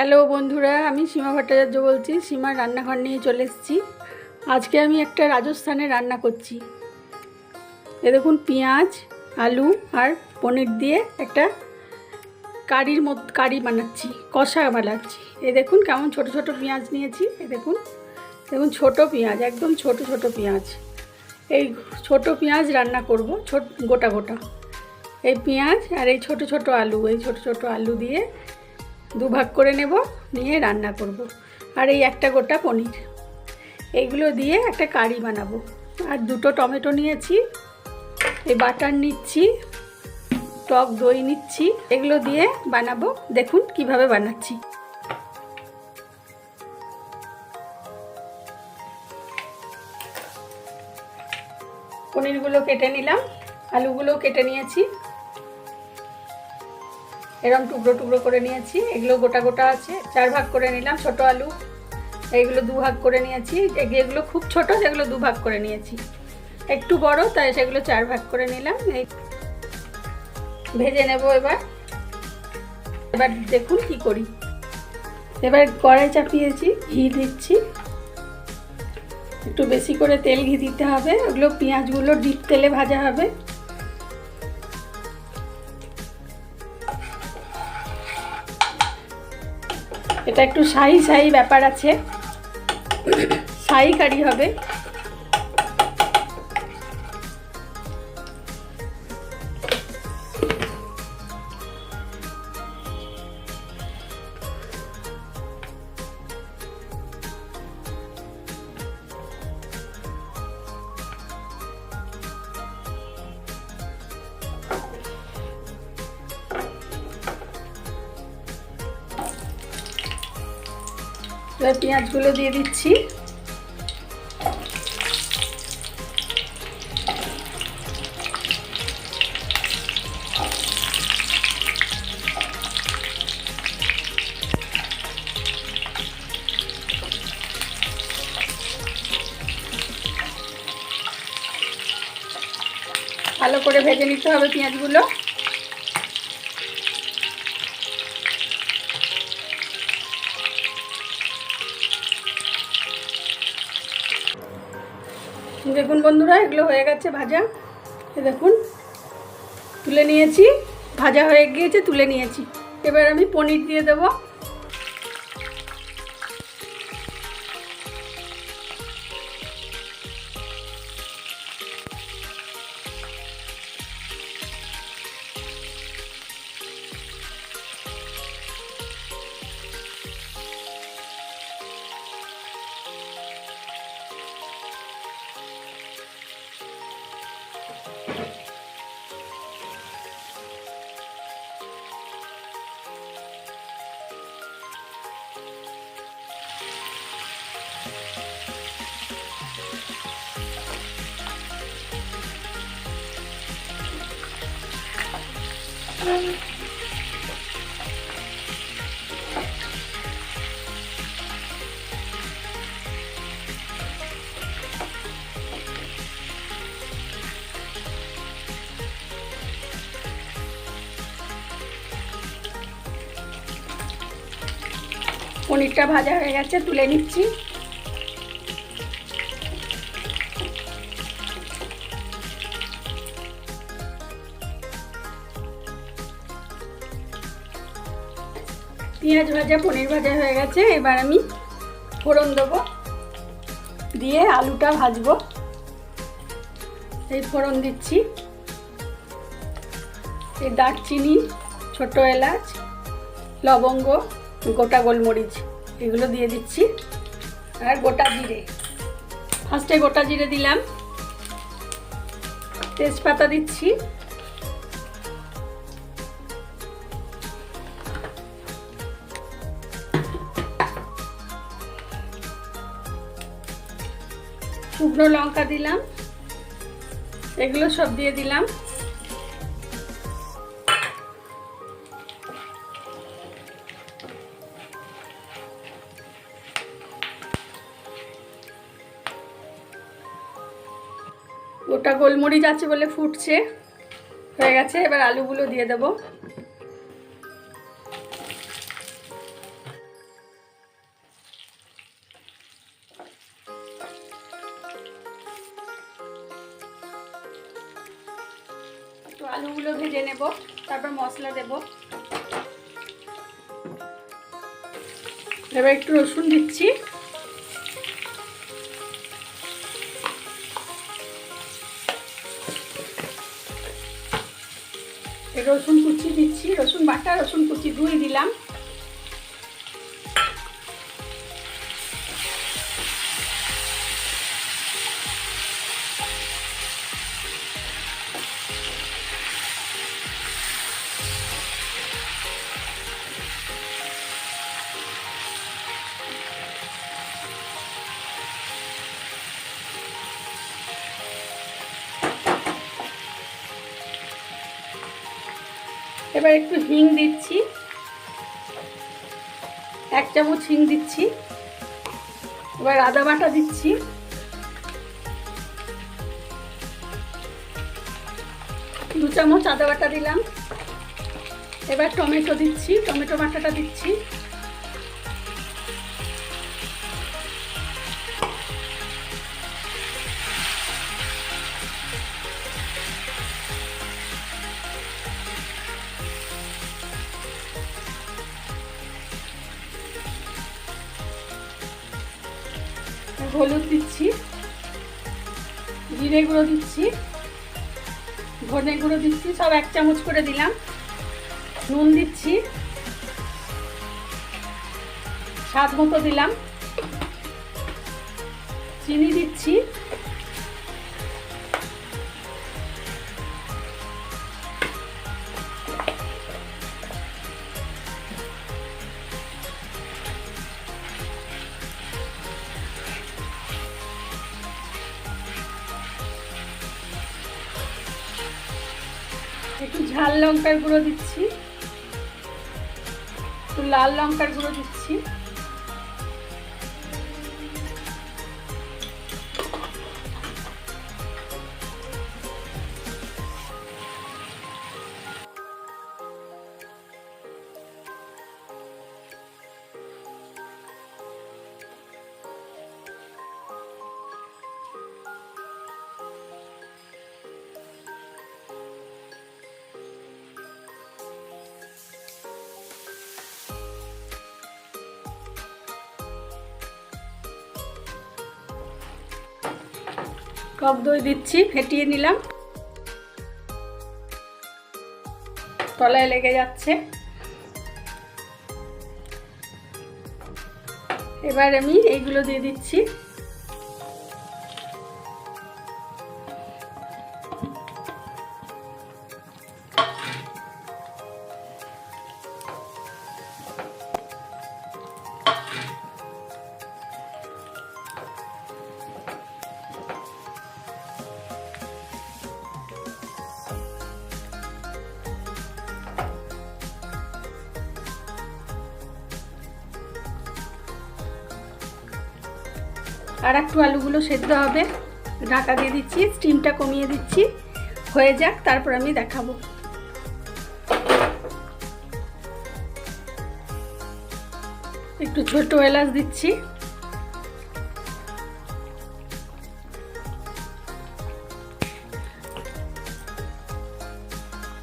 Hello বন্ধুরা, আমি সীমা ভট্টাচার্য বলছি, সীমার রান্নাঘর নিয়ে চলে এসেছি। আজকে আমি একটা রাজস্থানে রান্না করছি। এ দেখুন, পেঁয়াজ, আলু আর পনির দিয়ে একটা কারির মত, কারি বানাচ্ছি, কষা বানাচ্ছি। এ দেখুন, কেমন ছোট ছোট পেঁয়াজ নিয়েছি, এ দেখুন। দেখুন, ছোট পেঁয়াজ, একদম ছোট ছোট পেঁয়াজ। এই ছোট পেঁয়াজ রান্না করব, ছোট, গোটা গোটা। এই পেঁয়াজ আর এই ছোট ছোট আলু, এই ছোট ছোট আলু দিয়ে দুভাগ করে নেব, নিয়ে রান্না করব। আর এই একটা গোটা পনির। এইগুলো দিয়ে একটা কারি বানাবো। আর দুটো টমেটো নিয়েছি, এই বাটার নিচ্ছি, টক দই নিচ্ছি, এগুলো দিয়ে বানাবো। দেখুন কীভাবে বানাচ্ছি। পনিরগুলো কেটে নিলাম আলুগুলো কেটে নিয়েছি। এরকম টুকরো টুকরো করে নিয়েছি। এগুলো গোটা গোটা আছে। চার ভাগ করে নিলাম ছোট আলু। এইগুলো দু ভাগ করে নিয়েছি। এগুলো খুব ছোট, সেগুলো দু ভাগ করে নিয়েছি। একটু বড়, তাই সেগুলো চার ভাগ করে নিলাম। এই ভেজে নেব এবার। এবার দেখুন কি করি। এবার কড়াই চাপিয়েছি, ঘি দিচ্ছি। একটু বেশি করে তেল ঘি দিতে হবে। ওগুলো পেঁয়াজগুলো ডিপ তেলে ভাজা হবে। এটা একটু শাহি শাহি ব্যাপার আছে। শাহি কারি হবে। এবার পেঁয়াজগুলো দিয়ে দিচ্ছি। ভালো করে ভেজে নিতে হবে পেঁয়াজগুলো। দেখুন বন্ধুরা, এগুলো হয়ে গেছে ভাজা। দেখুন, তুলে নিয়েছি। ভাজা হয়ে গিয়েছে, তুলে নিয়েছি। এবার আমি পনির দিয়ে দেবো। পনিরটা ভাজা হয়ে গেছে তুলে নিচ্ছি। পেঁয়াজ ভাজা, পনির ভাজা হয়ে গেছে। এবার আমি ফোড়ন দেবো। দিয়ে আলুটা ভাজবো। এই ফোড়ন দিচ্ছি। এই দারচিনি, ছোট এলাচ, লবঙ্গ, গোটা গোলমরিচ, এগুলো দিয়ে দিচ্ছি। আর গোটা জিরে। ফার্স্টে গোটা জিরে দিলাম। তেজপাতা দিচ্ছি। শুকনো লঙ্কা দিলাম। এগুলো সব দিয়ে দিলাম। গোটা গোলমরিচ আছে বলে ফুটছে। হয়ে গেছে, এবার আলুগুলো দিয়ে দেবো। আলুগুলো ভেজে নেব, তারপর মশলা দেব। এবার একটু রসুন দিচ্ছি। রসুন কুচি দিচ্ছি, রসুন বাটা, রসুন কুচি দুই দিলাম। এবার একটু হিং দিচ্ছি। এক চামচ হিং দিচ্ছি। এবার আদা বাটা দিচ্ছি। দু চামচ আদা বাটা দিলাম। এবার টমেটো দিচ্ছি, টমেটো বাটাটা দিচ্ছি। হলুদ দিচ্ছি, জিরে গুঁড়ো দিচ্ছি, ধনে গুঁড়ো দিচ্ছি, সব এক চামচ করে দিলাম। নুন দিচ্ছি, স্বাদ মতো দিলাম। চিনি দিচ্ছি। ঝাল লঙ্কার গুঁড়ো দিচ্ছি। একটু লাল লঙ্কার গুঁড়ো দিচ্ছি। টক দই দিচ্ছি ফেটিয়ে নিলাম। তলায় লেগে যাচ্ছে। এবার আমি এইগুলো দিয়ে দিচ্ছি। আর একটু আলুগুলো সেদ্ধ হবে। ঢাকা দিয়ে দিচ্ছি স্টিমটা কমিয়ে দিচ্ছি। হয়ে যাক, তারপর আমি দেখাবো। একটু ছোট এলাচ দিচ্ছি।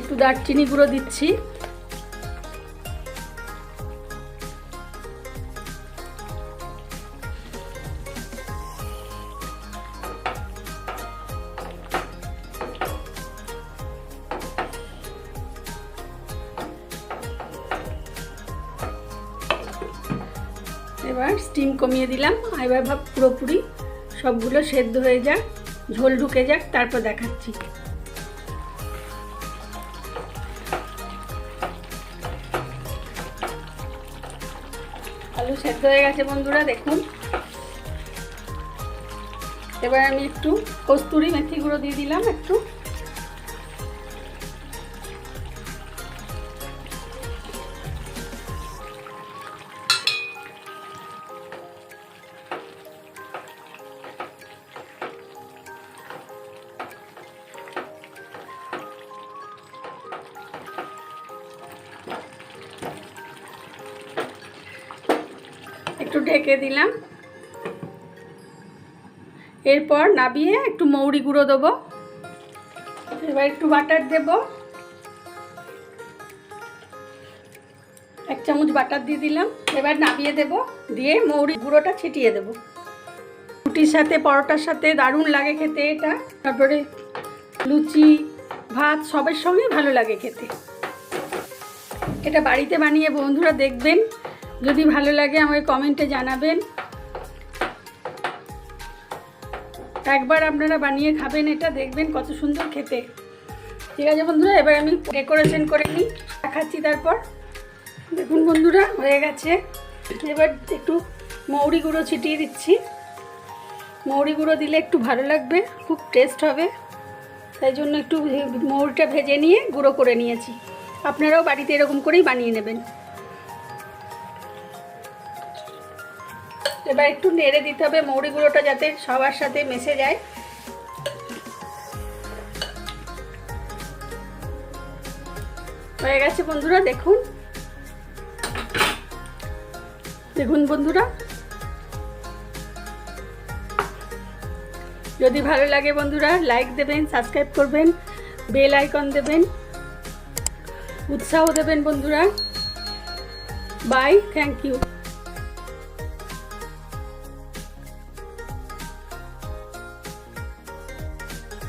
একটু দারচিনি গুঁড়ো দিচ্ছি। এবার স্টিম কমিয়ে দিলাম। এবার ভাব পুরোপুরি সবগুলো সেদ্ধ হয়ে যাক, ঝোল ঢুকে যাক, তারপর দেখাচ্ছি। আলু সেদ্ধ হয়ে গেছে বন্ধুরা, দেখুন। এবার আমি একটু কস্তুরি মেথি গুঁড়ো দিয়ে দিলাম একটু। ঢেকে দিলাম। এরপর নাবিয়ে একটু মৌরি গুঁড়ো দেবো। এবার একটু বাটার দেব। এক চামচ বাটার দিয়ে দিলাম। এবার নাবিয়ে দেব, দিয়ে মৌরি গুঁড়োটা ছিটিয়ে দেব। রুটির সাথে, পরোটার সাথে দারুণ লাগে খেতে এটা। তারপরে লুচি, ভাত সবের সঙ্গে ভালো লাগে খেতে। এটা বাড়িতে বানিয়ে বন্ধুরা দেখবেন। যদি ভালো লাগে আমাকে কমেন্টে জানাবেন। একবার আপনারা বানিয়ে খাবেন এটা, দেখবেন কত সুন্দর খেতে। ঠিক আছে বন্ধুরা, এবার আমি ডেকোরেশন করে নিই, দেখাচ্ছি তারপর। দেখুন বন্ধুরা, হয়ে গেছে। এবার একটু মৌরি গুঁড়ো ছিটিয়ে দিচ্ছি। মৌরি গুঁড়ো দিলে একটু ভালো লাগবে, খুব টেস্ট হবে। তাই জন্য একটু মৌরিটা ভেজে নিয়ে গুঁড়ো করে নিয়েছি। আপনারাও বাড়িতে এরকম করেই বানিয়ে নেবেন। এবার একটু নেড়ে দিতে হবে মৌরি গুঁড়োটা যাতে সবার সাথে মেশে যায়। হয়ে গেছে বন্ধুরা, দেখুন। দেখুন বন্ধুরা। যদি ভালো লাগে বন্ধুরা লাইক দেবেন সাবস্ক্রাইব করবেন বেল আইকন দেবেন, উৎসাহ দেবেন বন্ধুরা। Bye thank you